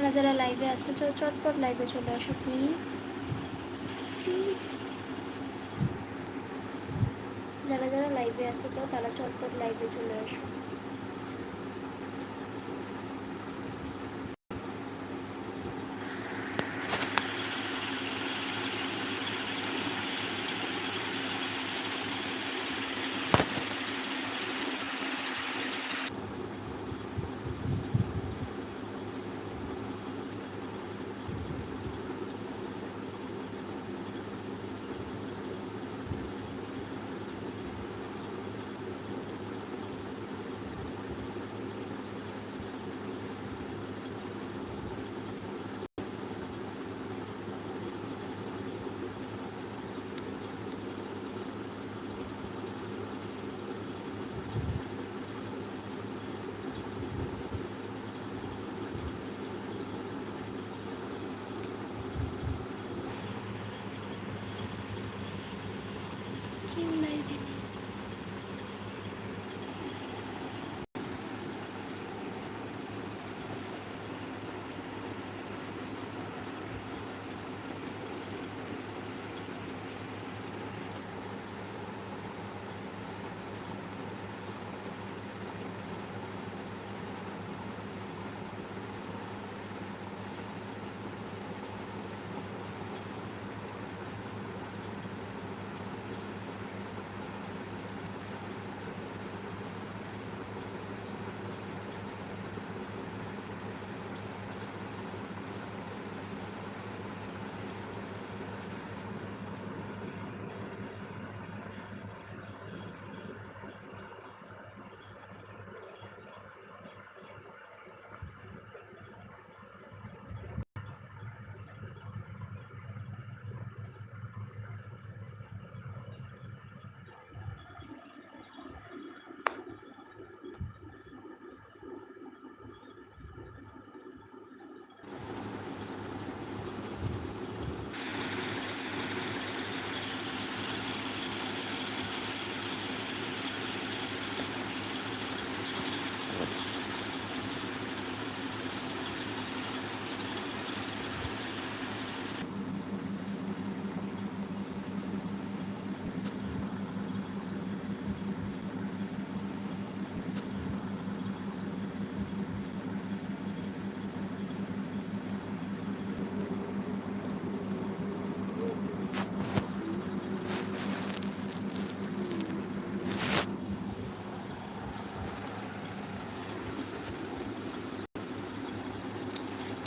যারা যারা লাইভে আসতে চাও, চটপট লাইভে চলে আসো প্লিজ যারা যারা লাইভে আসতে চাও, তারা চটপট লাইভে চলে আসো।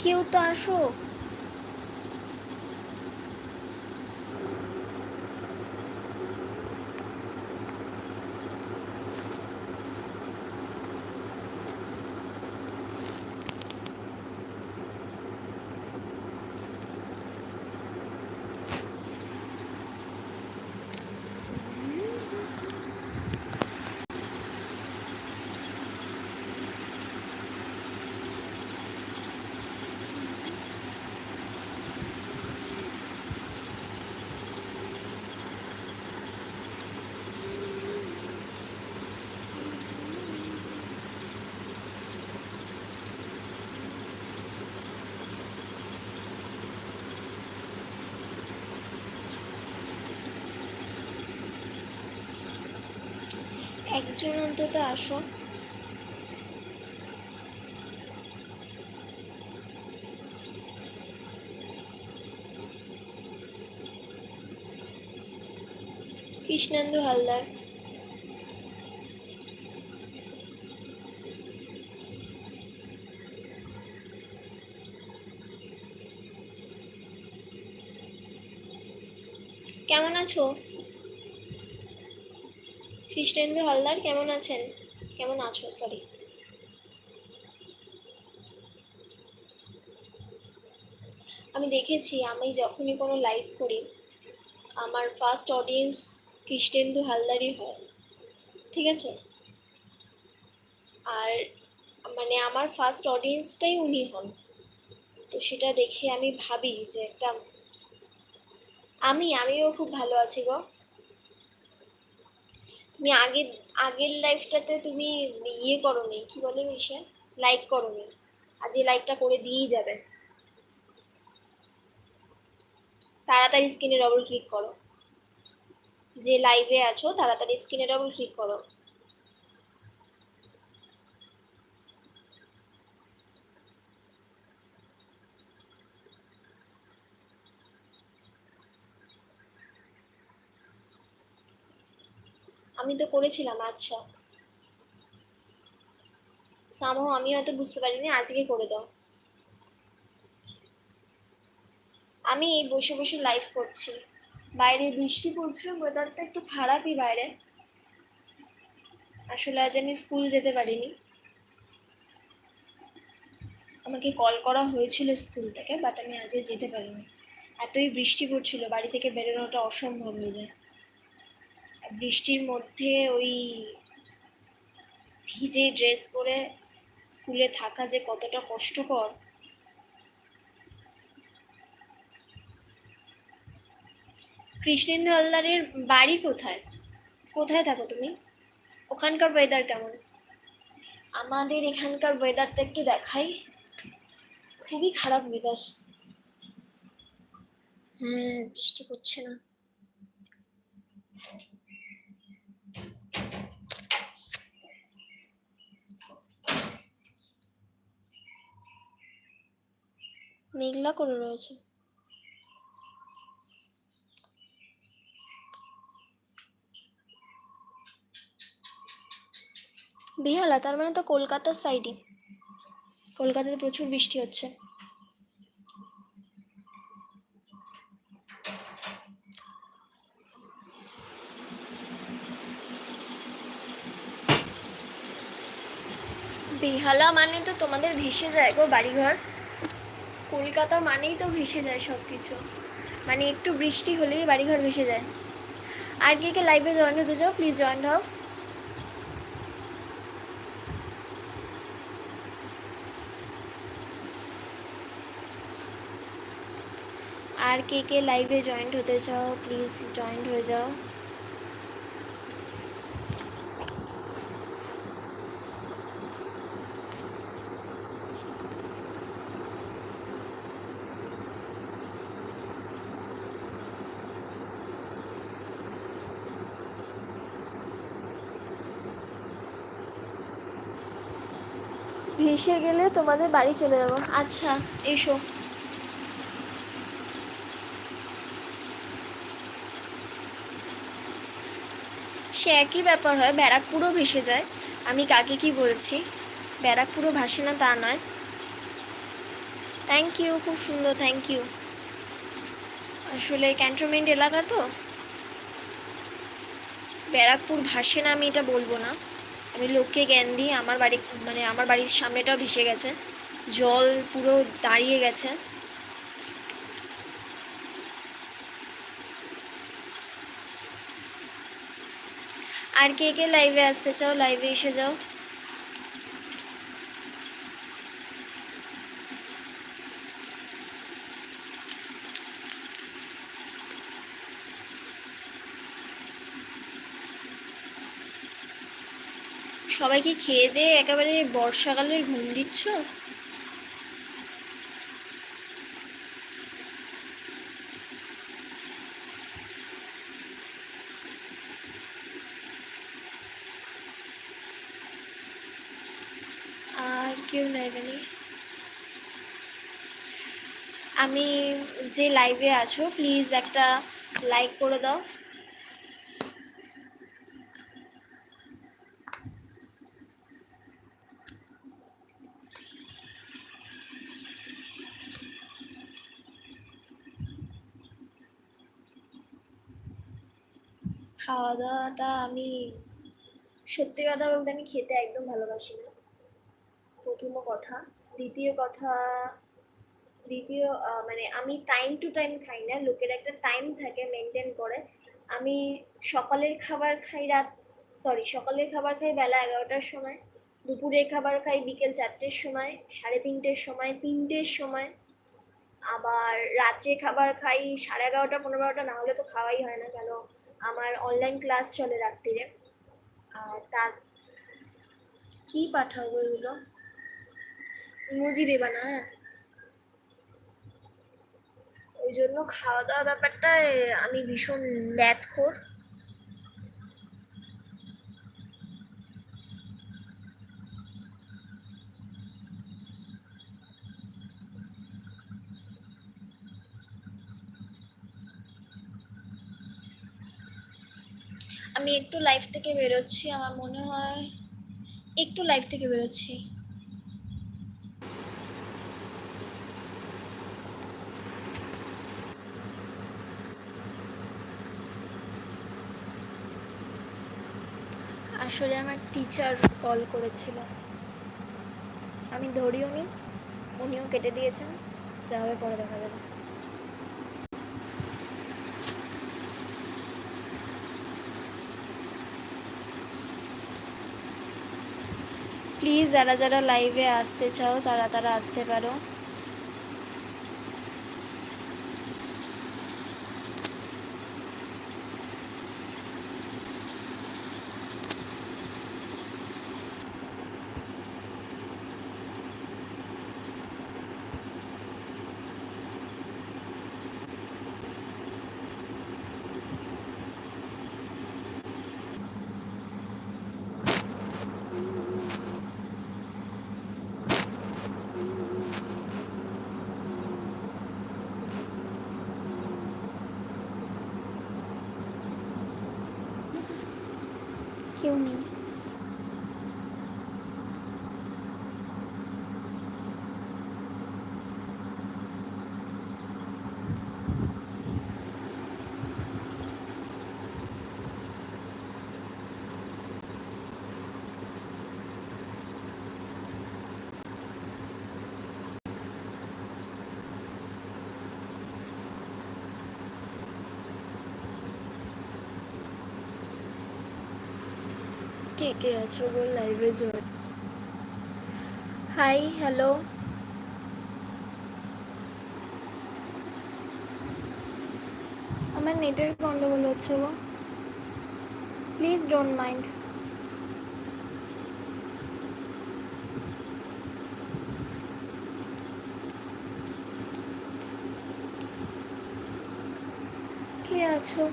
কেউ তো আসো একজন অন্তত আসো কৃষ্ণেন্দু হালদার। কেমন আছো? কৃষ্ণেন্দু হালদার কেমন আছেন? কেমন আছো? সরি আমি দেখেছি, আমি যখনই কোনো লাইভ করি, আমার ফার্স্ট অডিয়েন্স কৃষ্ণেন্দু হালদারই হয়। ঠিক আছে? আর মানে আমার ফার্স্ট অডিয়েন্সটাই উনি হন। তো সেটা দেখে আমি ভাবি যে একটা, আমি, আমিও খুব ভালো আছি গো। তুমি আগের আগের লাইফটাতে তুমি ইয়ে করনি, কি বলে মিশে? লাইক করনি। আজ এই লাইকটা করে দিয়েই যাবে। তাড়াতাড়ি স্ক্রিনে ডবল ক্লিক করো। যে লাইভে আছো, তাড়াতাড়ি স্ক্রিনে ডবল ক্লিক করো। আমি তো করেছিলাম আচ্ছা। সামহ আমি হয়তো বুঝতে পারিনি, আজকে করে দাও। আমি এই বসে বসে লাইভ করছি। বাইরে বৃষ্টি পড়ছে ওয়েদারটা একটু খারাপই বাইরে। আসলে আজ আমি স্কুল যেতে পারিনি। আমাকে কল করা হয়েছিল স্কুল থেকে বাট আমি আজকে যেতে পারিনি। এতই বৃষ্টি পড়ছিল, বাড়ি থেকে বেরোনোটা অসম্ভব হয়ে যায়। বৃষ্টির মধ্যে ওই ভিজে ড্রেস পরে স্কুলে থাকা যে কতটা কষ্টকর। কৃষ্ণেন্দু হালদারের বাড়ি কোথায়? কোথায় থাকো তুমি? ওখানকার ওয়েদার কেমন? আমাদের এখানকার ওয়েদারটা একটু দেখাই। খুবই খারাপ ওয়েদার হ্যাঁ বৃষ্টি পড়ছে না। মেঘলা করে রয়েছে। বেহালা, তার মানে তো কলকাতার সাইডে কলকাতাতে প্রচুর বৃষ্টি হচ্ছে। বেহালা মানে তো তোমাদের ভেসে যায় গো বাড়িঘর। কলকাতা মানেই তো ভেসে যায় সব কিছু মানে একটু বৃষ্টি হলেই বাড়িঘর ভেসে যায়। আর কে কে লাইভে জয়েন হতে চাও প্লিজ জয়েন হও আর কে কে লাইভে জয়েন্ট হতে চাও প্লিজ জয়েন্ট হয়ে যাও। ভেসে গেলে তোমাদের বাড়ি চলে যাব। আচ্ছা এসো। সে একই ব্যাপার হয়, ব্যারাকপুরও ভেসে যায়। আমি কাকে কি বলছি? ব্যারাকপুরও ভাসে না, তা নয়। থ্যাংক ইউ খুব সুন্দর থ্যাংক ইউ আসলে ক্যান্টনমেন্ট এলাকা তো? ব্যারাকপুর ভাসে না, আমি এটা বলব না। আমি লোককে জ্ঞান দিই আমার বাড়ি মানে আমার বাড়ির সামনেটাও ভেসে গেছে। জল পুরো দাঁড়িয়ে গেছে। আর কে কে লাইভে আসতে চাও? লাইভে এসে যাও। সবাইকে খেয়ে দিয়ে একেবারে বর্ষাকালের ঘুম দিচ্ছ? আর কেউ লাইভে মানে? আমি যে লাইভে আছো প্লিজ একটা লাইক করে দাও। খাওয়া দাওয়াটা আমি সত্যি কথা বলতে আমি খেতে একদম ভালোবাসি না। প্রথম কথা। দ্বিতীয় কথা, দ্বিতীয় মানে আমি টাইম টু টাইম খাই না। লোকের একটা টাইম থাকে মেনটেন করে। আমি সকালের খাবার খাই রাত সরি সকালের খাবার খাই বেলা এগারোটার সময়, দুপুরের খাবার খাই বিকেল চারটের সময়, সাড়ে তিনটের সময় তিনটের সময়। আবার রাত্রে খাবার খাই সাড়ে এগারোটা, পনেরো বারোটা, না হলে তো খাওয়াই হয় না। কেন? আমার অনলাইন ক্লাস চলে রাত্রিরে আর তার কি পাঠাবো এগুলো? ইমোজি দেবা না হ্যাঁ? ওই জন্য খাওয়া দাওয়া ব্যাপারটায় আমি ভীষণ ল্যাথখোর। আমি একটু লাইফ থেকে বেরোচ্ছি, আমার মনে হয় একটু লাইফ থেকে বেরোচ্ছি। আসলে আমার টিচার কল করেছিল। আমি ধরিও নি উনিও কেটে দিয়েছেন, যা হবে পরে দেখা যাবে। প্লিজ যারা যারা লাইভে আসতে চাও তারা তারা আসতে পারো। কেউ নেই কে কে আছো গো লাইভে জয়েন হাই হ্যালো আমার নেটের গন্ডগোল হচ্ছে গো। প্লিজ ডোন্ট মাইন্ড কে আছো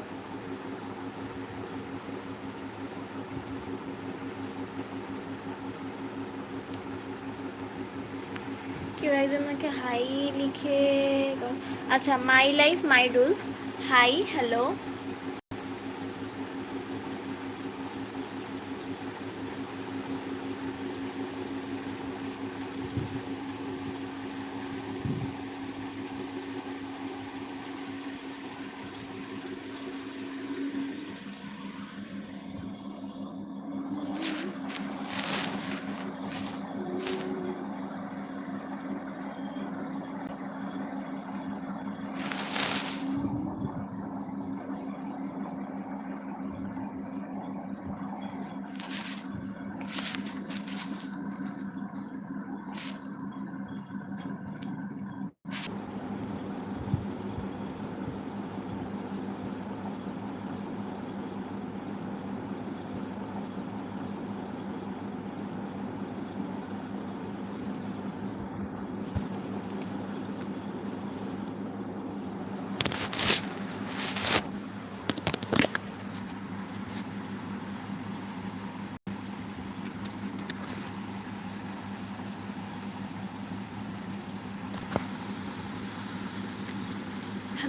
কেউ একজন আমাকে হাই লিখে আচ্ছা my life my rules hi hello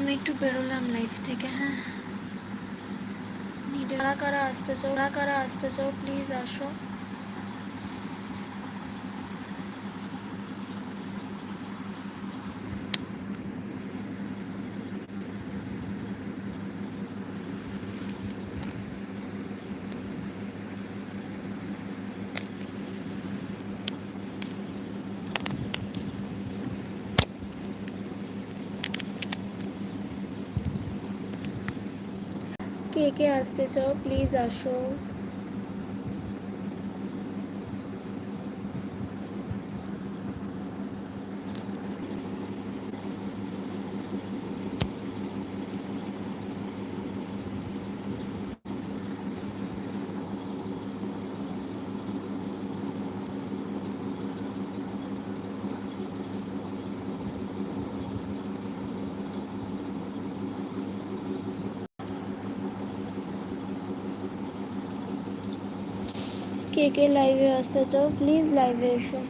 আমি একটু বেরোলাম লাইফ থেকে হ্যাঁ। কারা কারা আসতে চাও কারা কারা আসতে চাও প্লিজ আসো। কে কে আসতে চাও প্লিজ আসো। কে কে লাইভে আসতে চাও প্লিজ লাইভে এসো